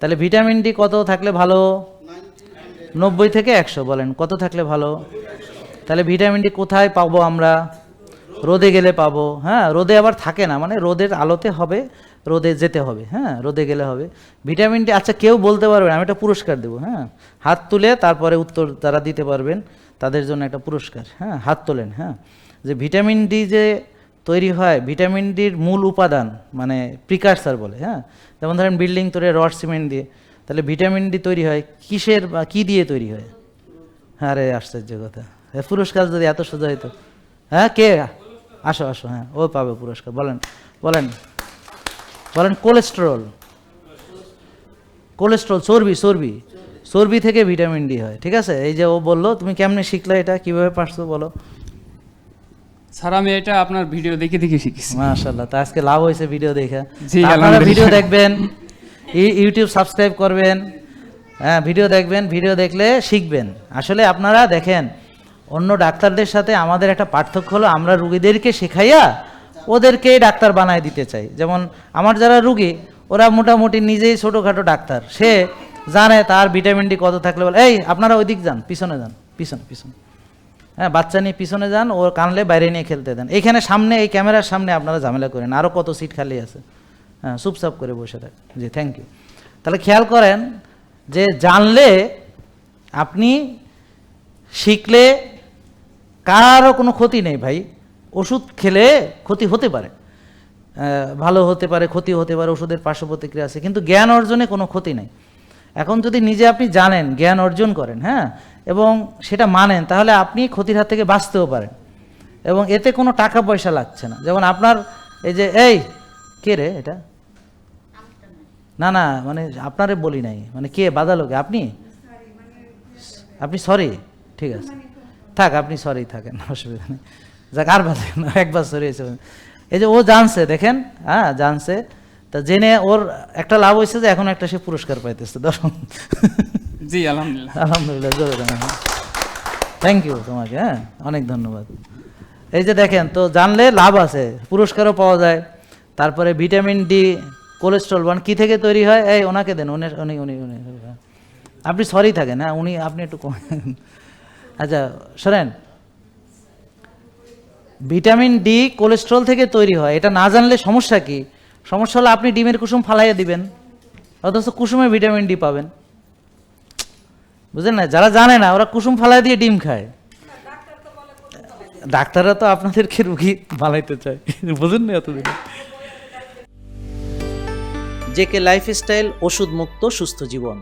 তাহলে vitamin D কত থাকলে ভালো? নব্বই থেকে একশো বলেন, কত থাকলে ভালো? তাহলে ভিটামিন ডি কোথায় পাবো আমরা? রোদে গেলে পাবো হ্যাঁ রোদে আবার থাকে না মানে রোদের আলোতে হবে, রোদে যেতে হবে হ্যাঁ রোদে গেলে হবে। ভিটামিন ডি আচ্ছা কেউ বলতে পারবে আমি একটা পুরস্কার দেবো হ্যাঁ। হাত তুলে তারপরে উত্তর তারা দিতে পারবেন, তাদের জন্য একটা পুরস্কার হ্যাঁ হাত তোলেন হ্যাঁ। যে ভিটামিন ডি যে তৈরি হয়, ভিটামিন ডির মূল উপাদান মানে প্রিকারসার বলে হ্যাঁ? যেমন ধরেন বিল্ডিং তৈরি রড সিমেন্ট দিয়ে। তাহলে ভিটামিন ডি তৈরি হয়, কিসের বা কী দিয়ে তৈরি হয়? হ্যাঁ রে আশ্চর্য কথা। হ্যাঁ পুরস্কার যদি এত সোজা হইতো। হ্যাঁ কে? আসো আসো হ্যাঁ ও পাবে পুরস্কার। বলেন বলেন বলেন কোলেস্টেরল কোলেস্টেরল চর্বি চর্বি। চর্বি থেকে ভিটামিন ডি হয়, ঠিক আছে? এই যে ও বলল, তুমি কেমনে শিখলে এটা? কীভাবে পারছ বলো? স্যার আমি এটা আপনার ভিডিও দেখে দেখে শিখেছি। মাশাল্লাহ তা আজকে লাভ হয়েছে ভিডিও দেখে। জি, আপনারা ভিডিও দেখবেন ইউটিউব সাবস্ক্রাইব করবেন হ্যাঁ ভিডিও দেখবেন ভিডিও দেখলে শিখবেন। আসলে আপনারা দেখেন অন্য ডাক্তারদের সাথে আমাদের একটা পার্থক্য হলো আমরা রুগীদেরকে শেখাইয়া ওদেরকেই ডাক্তার বানায় দিতে চাই। যেমন আমার যারা রুগী ওরা মোটামুটি নিজেই ছোটোখাটো ডাক্তার। সে জানে তার ভিটামিন ডি কত থাকলে বলে এই আপনারা ওই দিক যান পিছনে যান পিছন পিছন। হ্যাঁ বাচ্চা নিয়ে পিছনে যান ও কানলে বাইরে নিয়ে খেলতে দেন। এখানে সামনে, এই ক্যামেরার সামনে আপনারা ঝামেলা করেন আরও কত সিট খালি আছে? হ্যাঁ চুপচাপ করে বসে থাক। জি থ্যাংক ইউ তাহলে খেয়াল করেন যে জানলে আপনি শিখলে কারও কোনো ক্ষতি নেই ভাই। ওষুধ খেলে ক্ষতি হতে পারে। ভালো হতে পারে, ক্ষতি হতে পারে, ওষুধের পার্শ্ব প্রতিক্রিয়া আছে, কিন্তু জ্ঞান অর্জনে কোনো ক্ষতি নেই। এখন যদি নিজে আপনি জানেন, জ্ঞান অর্জন করেন হ্যাঁ এবং সেটা মানেন, তাহলে আপনি ক্ষতির হাত থেকে বাঁচতেও পারেন। এবং এতে কোনো টাকা পয়সা লাগছে না। যেমন আপনার এই যে, এই, কে রে এটা? না না মানে আপনারে বলি নাই। মানে কে, বাদালোকে? আপনি? আপনি সরি, ঠিক আছে। থাক, আপনি সরি থাকেন, অসুবিধা নেই। যাক, আর না, একবার সরি এই যে, ও জানছে, দেখেন হ্যাঁ জানছে। তা জেনে ওর একটা লাভ হয়েছে যে এখন একটা সে পুরস্কার পাইতেছে দর্শক। জি আলহামদুলিল্লাহ। আলহামদুলিল্লাহ জোরে থ্যাংক ইউ তোমাকে হ্যাঁ অনেক ধন্যবাদ। এই যে দেখেন তো জানলে লাভ আছে পুরস্কারও পাওয়া যায় তারপরে ভিটামিন ডি কোলেস্ট্রল বান কী থেকে তৈরি হয়? এই ওনাকে দেন উনি উনি উনি উনি আপনি সরি থাকেন হ্যাঁ উনি আপনি একটু কম। আচ্ছা শোনেন। ভিটামিন ডি কোলেস্ট্রল থেকে তৈরি হয় এটা না জানলে সমস্যা কি? সমস্যা হলে আপনি ডিমের কুসুম ফালাইয়া দিবেন, অথচ কুসুমে ভিটামিন ডি পাবেন। বুঝলেন না? যারা জানে না, ওরা কুসুম ফালাই দিয়ে ডিম খায়। ডাক্তাররা তো আপনাদেরকে রুগী বানাইতে চায়। বুঝুন না এতদিন। জেকে লাইফস্টাইল ওষুধ মুক্ত সুস্থ জীবন।